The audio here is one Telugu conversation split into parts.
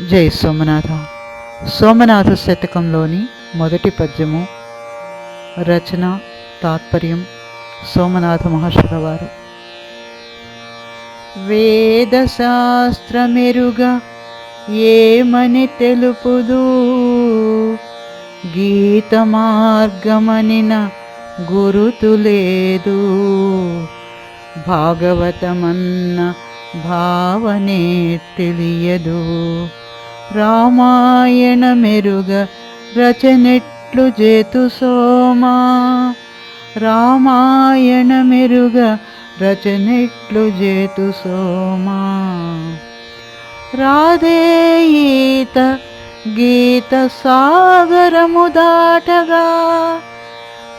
జై సోమనాథ. సోమనాథ శతకంలోని మొదటి పద్యము రచన తాత్పర్యం సోమనాథ మహర్షుల వారు. వేదశాస్త్రమెరుగా ఏమని తెలుపుదు? గీత మార్గమనిన గురుతు లేదు. భాగవతమన్న భావనే తెలియదు. రామాయణ మెరుగ రచనెట్లు జేతు సోమా. రామాయణ మెరుగ రచనెట్లు జేతు సోమా. రాధే గీత సాగరము దాటగా.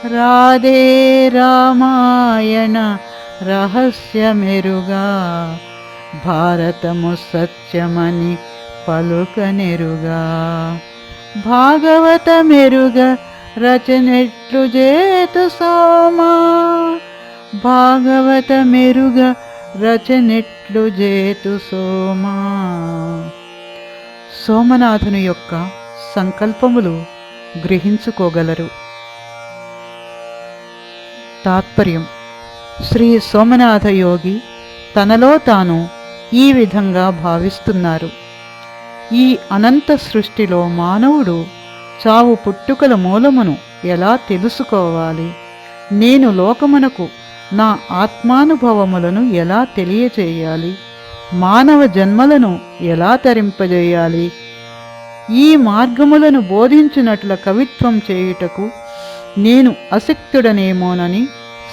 రాధే రామాయణ రహస్యమెరుగా భారతము సత్యమని పలుకనెరుగా. భాగవత మెరుగ రచనెట్లు జేతు సోమా. భాగవత మెరుగ రచనెట్లు జేతు సోమా. సోమనాథుని యొక్క సంకల్పములు గ్రహించుకోగలరు. తాత్పర్యం. శ్రీ సోమనాథ యోగి తనలో తాను ఈ విధంగా భావిస్తున్నారు. ఈ అనంత సృష్టిలో మానవుడు చావు పుట్టుకల మూలమును ఎలా తెలుసుకోవాలి? నేను లోకమునకు నా ఆత్మానుభవములను ఎలా తెలియచేయాలి మానవ జన్మలను ఎలా తరింపజేయాలి? ఈ మార్గములను బోధించినట్ల కవిత్వం చేయుటకు నేను అశక్తుడనేమోనని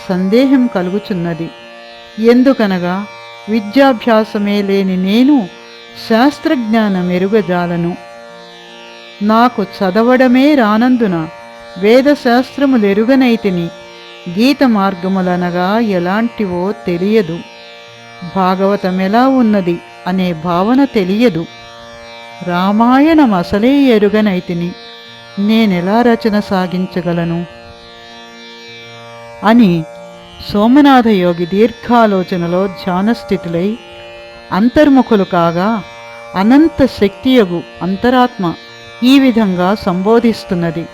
సందేహం కలుగుచున్నది. ఎందుకనగా విద్యాభ్యాసమే లేని నేను శాస్త్రజ్ఞానం ఎరుగజాలను నాకు చదవడమే రానందున వేదశాస్త్రములెరుగనైతిని గీత మార్గములనగా ఎలాంటివో తెలియదు. భాగవతం ఎలా ఉన్నది అనే భావన తెలియదు. రామాయణం అసలే ఎరుగనైతిని నేనెలా రచన సాగించగలను? అని సోమనాథయోగి దీర్ఘాలోచనలో ధ్యానస్థితులై అంతర్ముఖులు కాగా అనంత శక్తియగు అంతరాత్మ ఈ విధంగా సంబోధిస్తున్నది.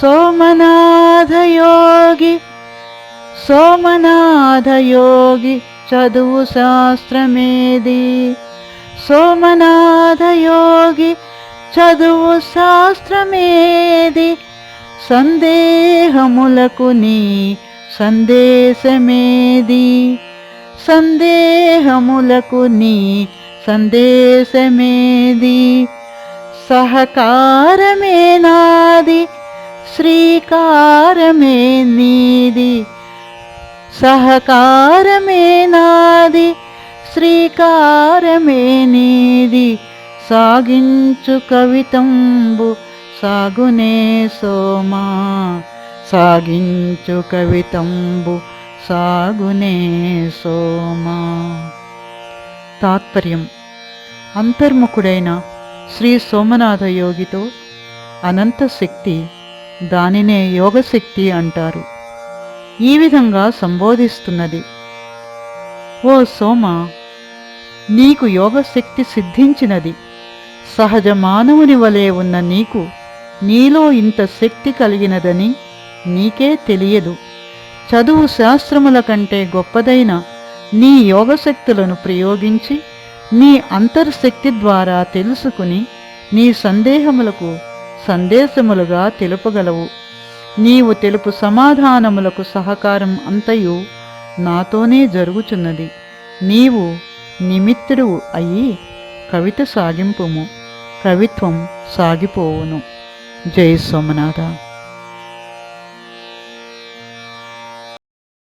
సోమనాథయోగి సోమనాథయోగి చదువు శాస్త్రమేది? సోమనాథయోగి చదువు శాస్త్రమేది? సందేహములకు నీ సందేశమేది? సందేహములకు నీ సందేశమేది? సహకారమే నాది శ్రీకారమే నీది. సహకారమే నాది శ్రీకారమే నీది. సాగించు కవితంబు సాగునే సోమా. సాగించు కవితంబు సాగునే సోమా. తాత్పర్యం. అంతర్ముఖుడైన శ్రీ సోమనాథ యోగితో అనంత శక్తి దానినే యోగశక్తి అంటారు. ఈ విధంగా సంబోధిస్తున్నది. ఓ సోమ నీకు యోగశక్తి సిద్ధించినది. సహజ మానవుని వలె ఉన్న నీకు నీలో ఇంత శక్తి కలిగినదని నీకే తెలియదు. చదువు శాస్త్రముల కంటే గొప్పదైన నీ యోగశక్తులను ప్రయోగించి నీ అంతర్శక్తి ద్వారా తెలుసుకుని నీ సందేహములకు సందేశములుగా తెలుపగలవు. నీవు తెలుపు సమాధానములకు సహకారం అంతయు నాతోనే జరుగుచున్నది. నీవు నిమిత్తుడు అయి కవిత సాగింపుము. కవిత్వం సాగిపోవును. జై సోమనాథ.